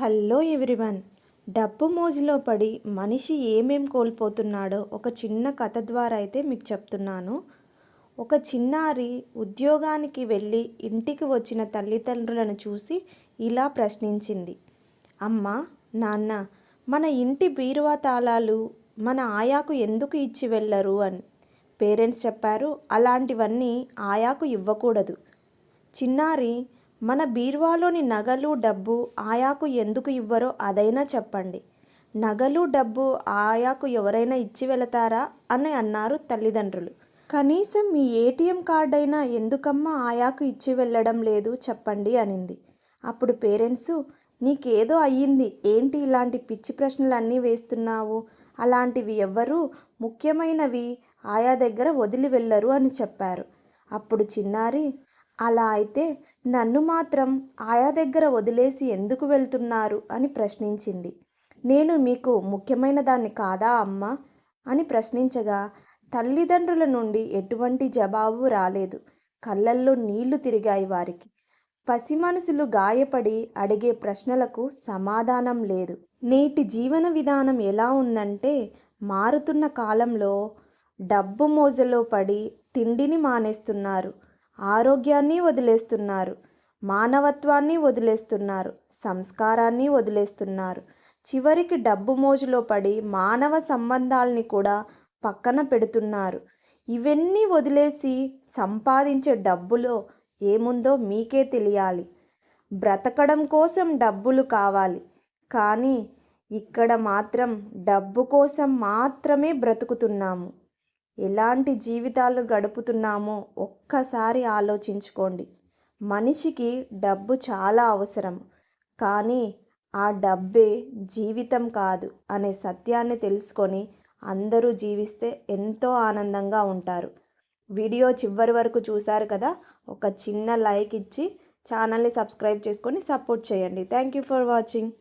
Hello everyone. డబ్బు మోజులో పడి మనిషి ఏమేం కోల్పోతున్నాడో ఒక చిన్న కథ ద్వారా అయితే మీకు చెప్తున్నాను. ఒక చిన్నారి ఉద్యోగానికి వెళ్ళి ఇంటికి వచ్చిన తల్లిదండ్రులను చూసి ఇలా ప్రశ్నించింది. అమ్మ నాన్న మన ఇంటి బీరువా తాళాలు మన ఆయాకు ఎందుకు ఇచ్చి వెళ్ళరు అని. పేరెంట్స్ చెప్పారు అలాంటివన్నీ ఆయాకు ఇవ్వకూడదు. చిన్నారి మన బీరువాలోని నగలు డబ్బు ఆయాకు ఎందుకు ఇవ్వరో అదైనా చెప్పండి. నగలు డబ్బు ఆయాకు ఎవరైనా ఇచ్చి వెళతారా? అని అన్నారు తల్లిదండ్రులు. కనీసం మీ ఏటీఎం కార్డ్ అయినా ఎందుకమ్మా ఆయాకు ఇచ్చి వెళ్ళడం లేదు చెప్పండి అనింది. అప్పుడు పేరెంట్స్ నీకేదో అయ్యింది ఏంటి ఇలాంటి పిచ్చి ప్రశ్నలు అన్నీ వేస్తున్నావు? అలాంటివి ఎవ్వరూ ముఖ్యమైనవి ఆయా దగ్గర వదిలి వెళ్ళరు అని చెప్పారు. అప్పుడు చిన్నారి అలా అయితే నన్ను మాత్రం ఆయా దగ్గర వదిలేసి ఎందుకు వెళ్తున్నారు అని ప్రశ్నించింది. నేను మీకు ముఖ్యమైన దాన్ని కాదా అమ్మా? అని ప్రశ్నించగా తల్లిదండ్రుల నుండి ఎటువంటి జవాబు రాలేదు. కళ్ళల్లో నీళ్ళు తిరిగాయి వారికి. పసి మనసులు గాయపడి అడిగే ప్రశ్నలకు సమాధానం లేదు. నేటి జీవన విధానం ఎలా ఉందంటే మారుతున్న కాలంలో డబ్బు మోజలో పడి తిండిని మానేస్తున్నారు. ఆరోగ్యాన్ని వదిలేస్తున్నారు మానవత్వాన్ని వదిలేస్తున్నారు సంస్కారాన్ని వదిలేస్తున్నారు. చివరికి డబ్బు మోజులో పడి మానవ సంబంధాల్ని కూడా పక్కన పెడుతున్నారు. ఇవన్నీ వదిలేసి సంపాదించే డబ్బులో ఏముందో మీకే తెలియాలి. బ్రతకడం కోసం డబ్బులు కావాలి. కానీ ఇక్కడ మాత్రం డబ్బు కోసం మాత్రమే బ్రతుకుతున్నాము. ఎలాంటి జీవితాలు గడుపుతున్నామో ఒక్కసారి ఆలోచించుకోండి. మనిషికి డబ్బు చాలా అవసరం. కానీ ఆ డబ్బే జీవితం కాదు అనే సత్యాన్ని తెలుసుకొని అందరూ జీవిస్తే ఎంతో ఆనందంగా ఉంటారు. వీడియో చివరి వరకు చూశారు కదా? ఒక చిన్న లైక్ ఇచ్చి ఛానల్ని సబ్స్క్రైబ్ చేసుకొని సపోర్ట్ చేయండి. Thank you for watching.